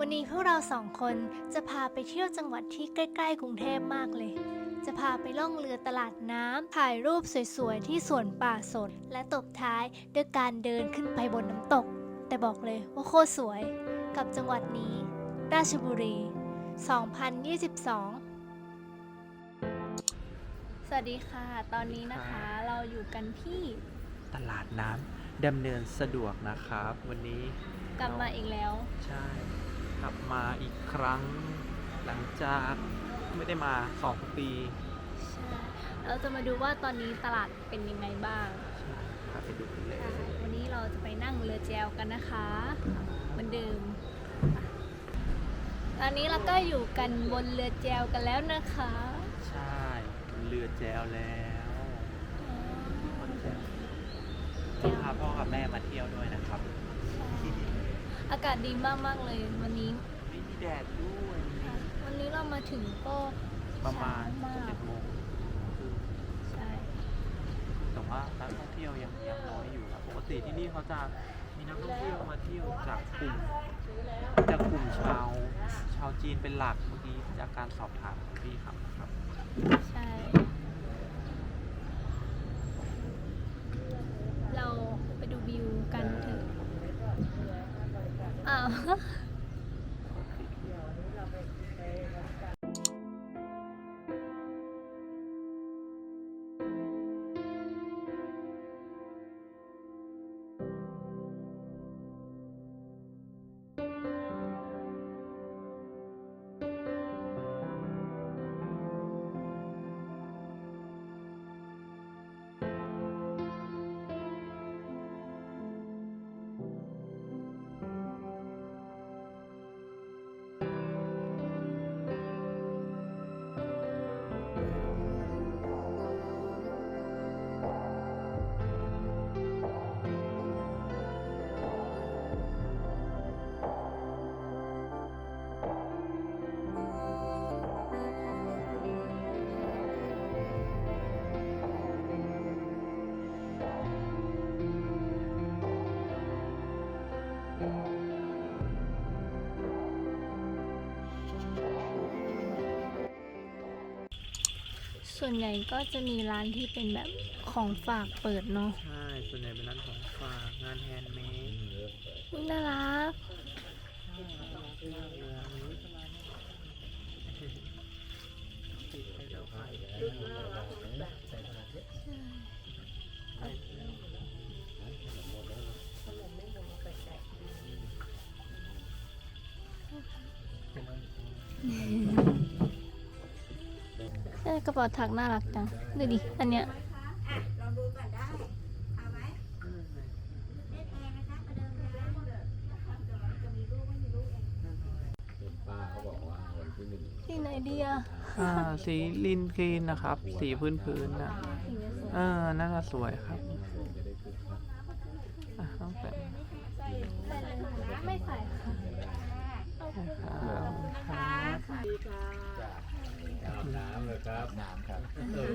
วันนี้พวกเราสองคนจะพาไปเที่ยวจังหวัดที่ใกล้ ๆ กรุงเทพมากเลย จะพาไปล่องเรือตลาดน้ำถ่ายรูปสวยๆ ที่สวนป่าสดและตบท้ายด้วยการเดินขึ้นไปบนน้ำตก แต่บอกเลยว่าโคตรสวย กับจังหวัดนี้ ราชบุรี 2022สวัสดีค่ะ ตอนนี้นะคะเราอยู่กันที่ตลาดน้ำดำเนินสะดวกนะครับ วันนี้กลับมาอีกแล้ว ใช่ กลับมาอีกครั้งหลังจากไม่ได้มาสองปีใช่เราจะมาดูว่าตอนนี้ตลาดเป็นยังไงบ้างใช่พาไปดูกันเลยวันนี้เราจะไปนั่งเรือแจวกันนะคะเหมือนเดิม ตอนนี้เราก็อยู่กันบนเรือแจวกันแล้วนะคะ ใช่เรือแจวแล้วคนแจวต้องพาพ่อกับแม่มาเที่ยวด้วยนะครับ อากาศดีมากๆเลยวันนี้ ไม่มีแดดด้วยวันนี้เรามาถึงก็ประมาณเช้ามากเจ็ดโมงใช่แต่ว่านักท่องเที่ยวยังยังน้อยอยู่ครับปกติที่นี่เขาจะมีนักท่องเที่ยวมาเที่ยวจากกลุ่มจากกลุ่มชาวชาวจีนเป็นหลักเมื่อกี้จากการสอบถามของพี่ครับนะครับ ใช่ ส่วนใหญ่ก็จะมีร้านที่เป็นแบบของฝากเปิดเนาะใช่ ส่วนใหญ่เป็นร้านของฝากงานแฮนด์เมดอุ๊ยน่ารักติดไปแล้วขายเอ้ย กระเป๋าถักน่ารักจัง ดูดิ อันเนี้ยลองดูก่อนได้เอาไหมไม่แพงนะคะประเดิมร้านนะครับเดี๋ยวเราจะมีลูกไม่มีลูกเองป้าเขาบอกว่าวันที่หนึ่งที่ไหนดีอะอ่าสีลินกรีนนะครับ สีพื้นพื้นๆนะเออน่าจะสวยครับอะต้องแต่งไม่ใส่ค่ะครับครับอาบ น้ำเลยครับ น้ำครับเออ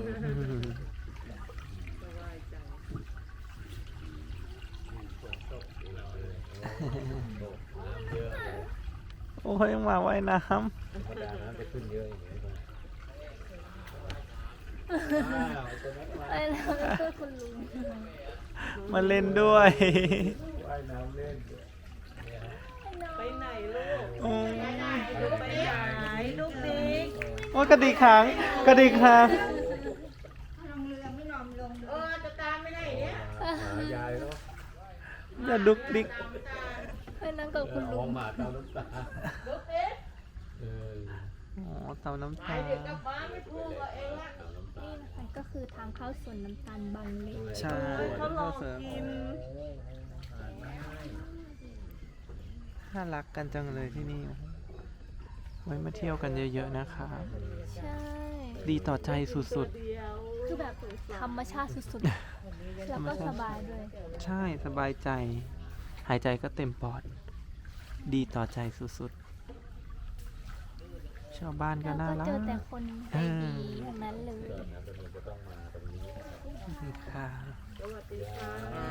โอ้ยยังมาว่ายน้ธรรมดาน้ำจะขึ้นเยอะอย่างเงี้ยอ้าวตัวนั้นมาไปแล้วก็คุณลุงำมาเล่นด้วย ว่ายน้ำเล่นด้วย ไปไหนลูกโอ้ยลูกไปไหนลูกบิ๊กโอ้ยกระดิกหางกระดิกหางลงเรือไม่ยอมลงเออจะตามไปไหนเนี่ยหายายเนาะอย่าดุกดิกไปนั่งกับคุณอลุองกมาเตาน้ำตาลูกบิ๊กเอออ๋อเตาน้ำไปตาเดี๋ยวกลับบ้านไม่พูดกับเองละเตาน้ำตานี่นะคะก็คือทางเข้าสวนน้ำตาลบางเล็กใช่ เขาลองกิน น่ารักกันจังเลยที่นี่ไว้มาเที่ยวกันเยอะๆนะครับใช่ ดีต่อใจสุดเดียวคือแบบธรรมชาติสุดๆ แล้วก็สบายด้วย ๆ ใช่สบายใจ หายใจก็เต็มปอด ดีต่อใจสุดๆ ชาวบ้านก็แล้วน่าก็รัก เจอแต่คนใจดีทั้งนั้นเลยน้ำเป็นจะต้องมาตรงนี้นะครับค่ะสวัสดีค่ะป้า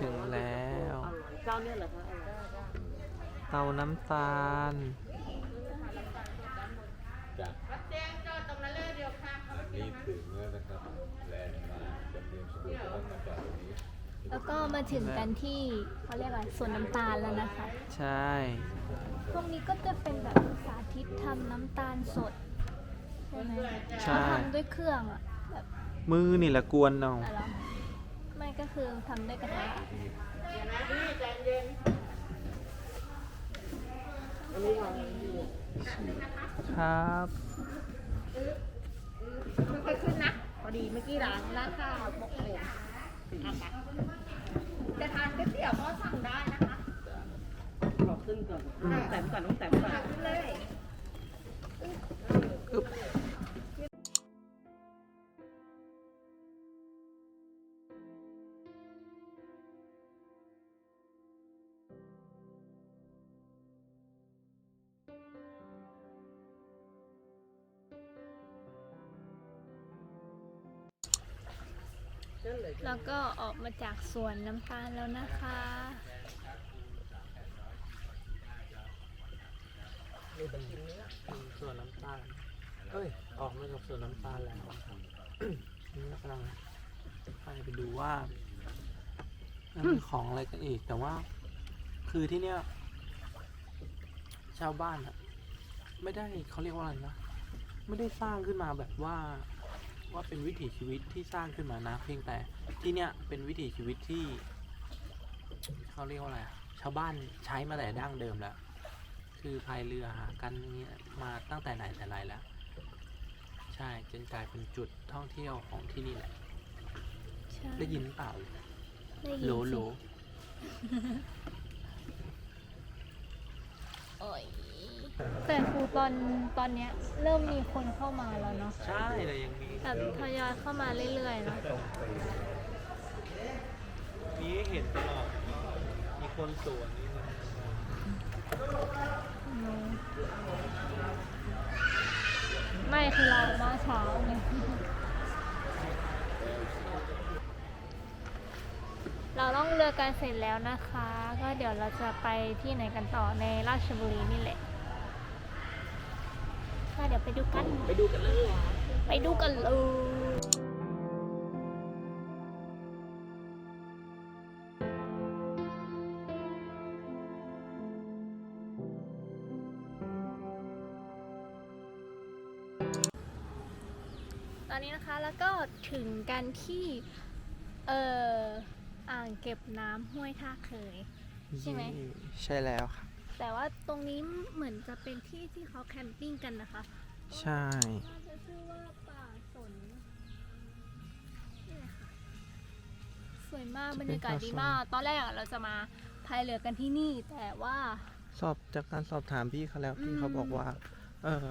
ถึงแล้วอร่อยเจ้าเนี่ยเหรอคะอร่อยเตาน้ำตาล จ้ะแจ้งจอดตรงนั้นเลยเดี๋ยวค่ะรีบถึงแล้วนะครับแลนด์มาจำเรียนสะดวกต้องมาจอดตรงนี้แล้วก็มาถึงกันที่เขาเรียกอะไรสวนน้ำตาลแล้วนะคะ ใช่พวกนี้ก็จะเป็นแบบสาธิตทำน้ำตาลสดใช่ไหมใช่ เขาทำด้วยเครื่องอะแบบมือนี่แหละกวนเอา อะไรไม่ ก็คือทำด้วยกระทะครับค่อยๆขึ้นนะ พอดีเมื่อกี้ร้านร้านข้าวบอกโอ่งเอาไปจะทานก๋วยเตี๋ยวก็สั่งได้นะคะขอขึ้นก่อนน้องแต้มก่อนน้องแต้มก่อนขึ้นเลย แล้วก็ออกมาจากสวนน้ำตาลแล้วนะคะส่วนน้ำตาลเอ้ย ออกมาจากส่วนน้ำตาลแล้ว นี่กำลังไปไปดูว่ามันมีของอะไรกันอีก แต่ว่า คือที่เนี้ยชาวบ้านอะไม่ได้เขาเรียกว่าอะไรนะ ไม่ได้สร้างขึ้นมาแบบว่า ว่าเป็นวิถีชีวิตที่สร้างขึ้นมานะ เพียงแต่ที่เนี้ยเป็นวิถีชีวิตที่เขาเรียกว่าอะไรอะชาวบ้านใช้มาแต่ดั้งเดิมแล้ว คือพายเรือหากันอย่างเงี้ยมาตั้งแต่ไหนแต่ไรแล้ว ใช่จนกลายเป็นจุดท่องเที่ยวของที่นี่แหละใช่ได้ยินเปล่าได้ยินโหลสิโหล โอ้ย แต่ครูตอนตอนเนี้ยเริ่มมีคนเข้ามาแล้วเนาะใช่แต่ยังมีแบบทยอยเข้ามาเรื่อยๆเนาะมีให้เห็นตลอดมีคนสวนนี่นะอืมไม่คือเรามาเช้าไงเราล่องเรือกันเสร็จแล้วนะคะ ก็เดี๋ยวเราจะไปที่ไหนกันต่อในราชบุรีนี่แหละ ก็เดี๋ยวไปดูกัน ไปดูกันเลย ไปดูกันเลยตอนนี้นะคะแล้วก็ถึงกันที่เอ่ออ่างเก็บน้ำห้วยท่าเคย ใช่ไหม ใช่แล้วครับ แต่ว่าตรงนี้เหมือนจะเป็นที่ที่เขาแคมปิ้งกันนะคะใช่ น่าจะชื่อว่าป่าสนนี่แหละค่ะสวยมากบรรยากาศดีมาก ตอนแรกอะเราจะมาพายเรือกันที่นี่แต่ว่า สอบจากการสอบถามพี่เขาแล้วพี่เขาอืมบอกว่า เออ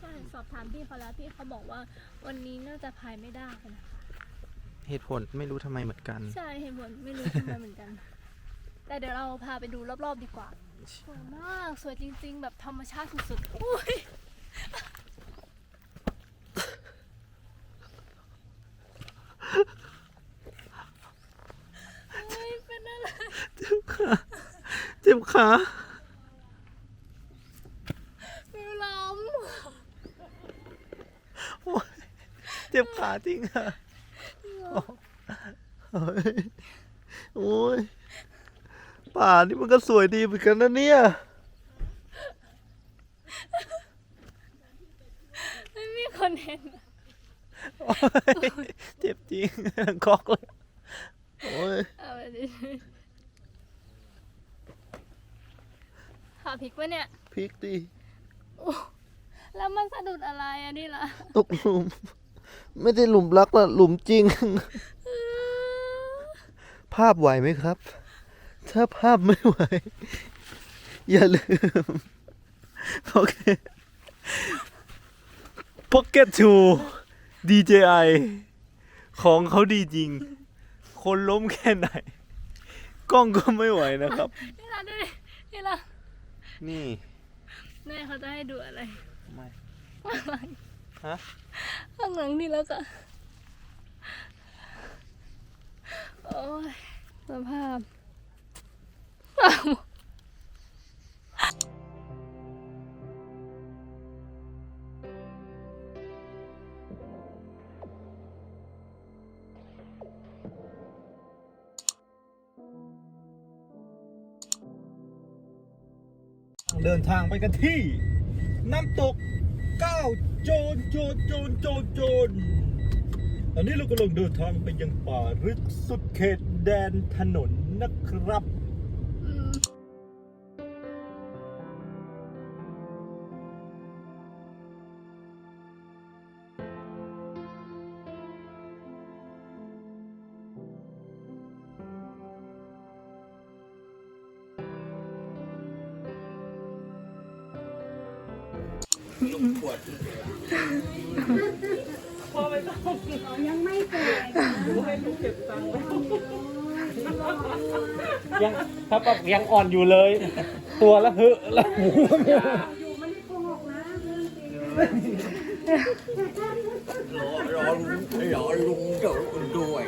ใช่สอบถามพี่เขาแล้วพี่เขาบอกว่าวันนี้น่าจะพายไม่ได้นะเหตุผลไม่รู้ทำไมเหมือนกัน ใช่เห็นหมดไม่รู้ทำไมเหมือนกัน แต่เดี๋ยวเราพาไปดูรอบๆดีกว่า สวยมาก สวยจริง ๆ แบบธรรมชาติสุดๆอุ้ยเฮ้ยเป็นอะไรเจ็บขาเจ็บขาฟิวล้มโอ๊ยเจ็บขาจริงอะโอ้ยโอ้ย ป่านี่มันก็สวยดีเหมือนกันนะเนี่ย ไม่มีคนเห็นอะโอ๊ยเจ็บจริงกอกเลยโอ้ยเอาไปดิขาพลิกปะเนี่ยพลิกดิโอ้แล้วมันสะดุดอะไรอะนี่ล่ะตกหลุม ไม่ได้หลุมรักละหลุมจริง ภาพไหวไหมครับ ถ้าภาพไม่ไหว อย่าลืม โอเค Pocket 2 DJI ของเขาดีจริง คนล้มแค่ไหน กล้องก็ไม่ไหวนะครับ นี่ล่ะดูดินี่ล่ะนี่แม่เขาจะให้ดูอะไรไม่ข้างหลังฮะข้างหลังนี่แล้วก็โอ้ยสภาพ เดินทางไปกันที่ น้ำตกก้าวโจนโจนโจนโจนโจนตอนนี้เรากำลังเดินทางไปยังป่าลึกสุดเขตแดนถนนนะครับ ยังไม่แก่ยังถ้าแบบยังอ่อนอยู่เลย ตัวละเหอะละหูอยู่ไม่ได้โกหกนะเรื่องจริงรอลุงรอลุงเดี๋ยวด้วย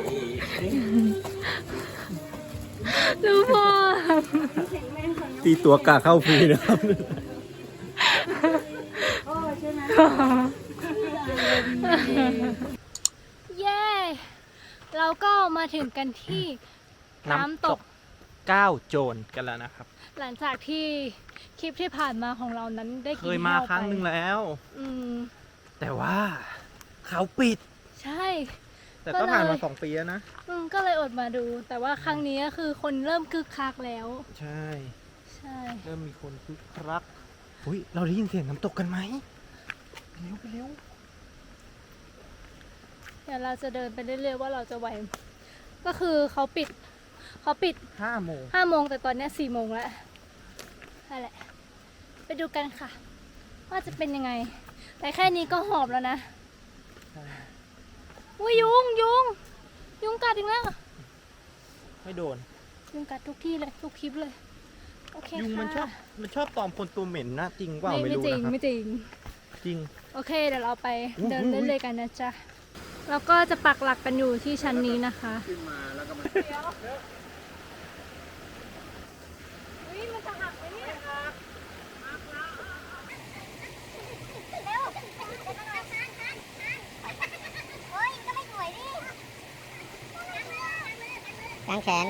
ดูพ่อแข็งแรงกว่าน้องตีตัวกาเข้าฟรีนะครับโอ้ใช่ไหม เย้เราก็มาถึงกันที่น้ำตกก้าวโจรกันแล้วนะครับ หลังจากที่คลิปที่ผ่านมาของเรานั้นได้เคกินยมาแห้วครั้งหนึ่งไปแล้ว อืมแต่ว่าเขาปิด ใช่ แต่ก็ก็ผ่านเลมายสองปีแล้วนะอืมก็เลยอดมาดู แต่ว่าครั้งนี้ก็คือคนเริ่มคึกคักแล้ว ใช่ ใช่ เริ่มมีคนคึกคักอุ้ยเราได้ยินเสียงน้ำตกกันไหมไป เร็วไปเร็วเดี๋ยวเราจะเดินไปเรื่อยๆว่าเราจะไหวก็คือเขาปิดเขาปิดห้าโมงห้าโมงแต่ตอนเนี้ยสี่โมงแล้วนั่นแหละ ไปดูกันค่ะ ว่าจะเป็นยังไง แต่แค่นี้ก็หอบแล้วนะอุ้ยยุงยุงยุงกัดอีกแล้วไม่โดน ยุงกัดทุกที่เลยทุกคลิปเลยโอเคยุงมันชอบค่ะมันชอบตอมคนตัวเหม็นนะจริงเปล่าไม่ไม่ไม่รู้จริงนะครับไม่จริง จริง โอเค เดี๋ยวเราไปอุ๊ยเดินอุ๊ยเรื่อยๆกันนะจ๊ะแล้วก็จะปักหลักกันอยู่ที่ชั้นนี้นะคะขึ้นมาแล้วก็มาอุ้ยมันจะหักไหมเนี่ยกางแขน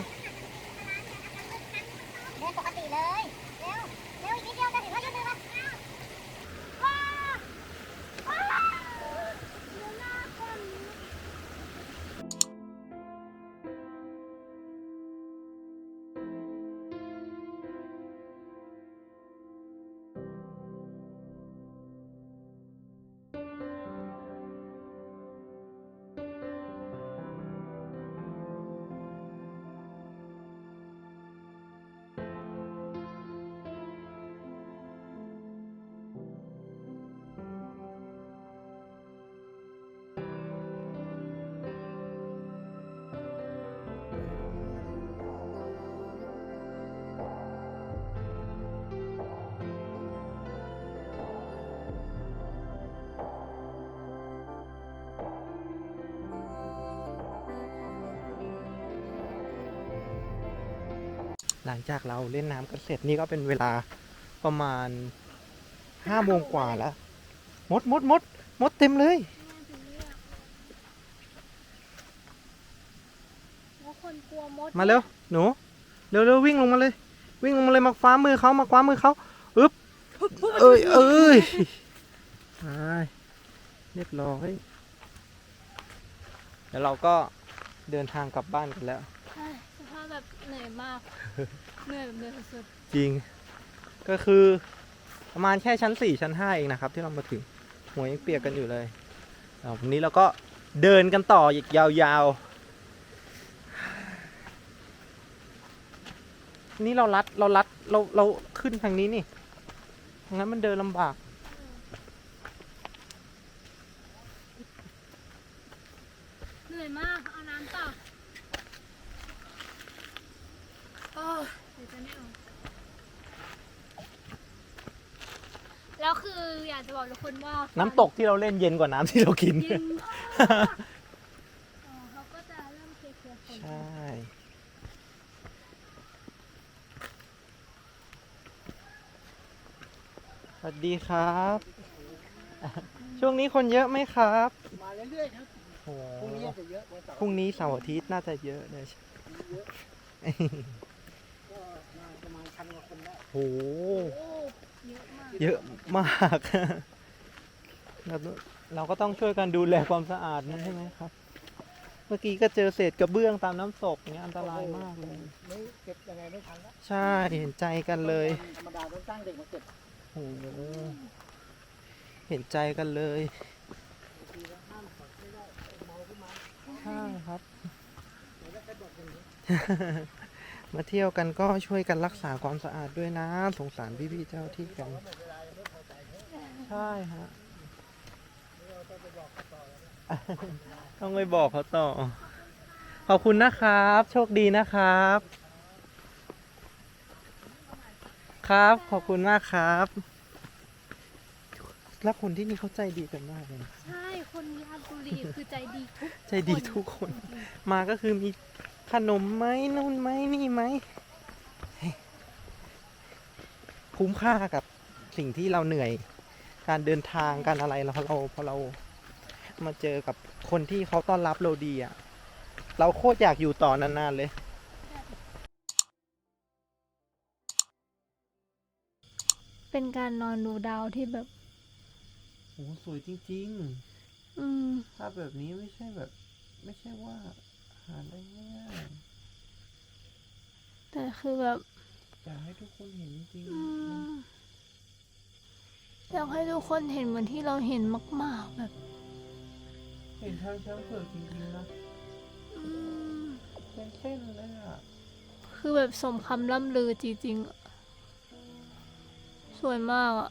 หลังจากเราเล่นน้ำกันเสร็จนี่ก็เป็นเวลาประมาณห้าโมงกว่าแล้วมดมดมดมดเต็มเลย แล้วคนกลัวมดมาเร็วหนูเร็วเร็ววิ่งลงมาเลย วิ่งลงมาเลยมาคว้ามือเขามาคว้ามือเขาอึ๊บเอ้ยเอ้ยไปเรียบร้อยแล้วเราก็เดินทางกลับบ้านกันแล้วใช่สภาพ แบบเหนื่อยมาก เหนื่อยแบบเหนื่อยสุดจริง ก็คือประมาณแค่ชั้นสี่ชั้นห้าเองนะครับ ที่เรามาถึงหัวยังเปียกกันอยู่เลยอ่าวันนี้เราก็เดินกันต่ออีกยาวๆ นี่เราลัดเราลัดเราเราขึ้นทางนี้นี่งั้นมันเดินลำบาก ๆเหนื่อยมาก เอาน้ำต่อโแล้วคืออยากจะบอกทุกคนว่าน้ำตกที่เราเล่นเย็นกว่าน้ำที่เรากินใช่ สวัสดีครับ ช่วงนี้คนเยอะไหมครับมาเรื่อยๆครับโอ้พรุ่งนี้จะเยอะพรุ่งนี้เสาร์อาทิตย์น่าจะเยอะเลย เยอะ พันกว่าคนได้โห เยอะมากเราเราก็ต้องช่วยกันดูแลความสะอาดนั่นใช่ไหมครับ เมื่อกี้ก็เจอเศษกระเบื้องตามน้ำตกเนี่ยอันตรายมากเลย ไม่เก็บยังไงไม่ทันแล้วใช่เห็นใจกันเลย ธรรมดาต้องจ้างเด็กมาเก็บโอ้โหเห็นใจกันเลยทีละห้ามถอดไม่ได้เมาขึ้นมาใช่ครับ แล้วก็บอกอย่างนี้ มาเที่ยวกันก็ช่วยกันรักษาความสะอาดด้วยนะ สงสารพี่ๆเจ้าที่กัน ใช่ฮะต้องไปบอกเขาต่อ ขอบคุณนะครับ โชคดีนะครับ ครับ ขอบคุณมากครับ แล้วคนที่นี่เขาใจดีกันมากเลยนะ ใช่ คนราชบุรีคือใจดีทุกใจดีทุกคน มาก็คือมี ขนมไหมนู่นไหมนี่ไหมเฮ้ยคุ้มค่ากับสิ่งที่เราเหนื่อย การเดินทางการอะไรเราเราพอเรามาเจอกับคนที่เขาต้อนรับเราดีอะ เราโคตรอยากอยู่ต่อนานๆเลยเป็นการนอนดูดาวที่แบบโอ้สวยจริงอืมๆภาพแบบนี้ไม่ใช่แบบ ไม่ใช่ว่า หาได้ง่ายแต่คือแบบอยากให้ทุกคนเห็นจริงอืมอยากให้ทุกคนเห็นเหมือนที่เราเห็นมาก ๆ แบบ เห็นทางช้างเผือกจริงๆนะอืมเป็นเส้นเลยอะคือแบบสมคำล่ำลือจริงๆอะสวยมากอะ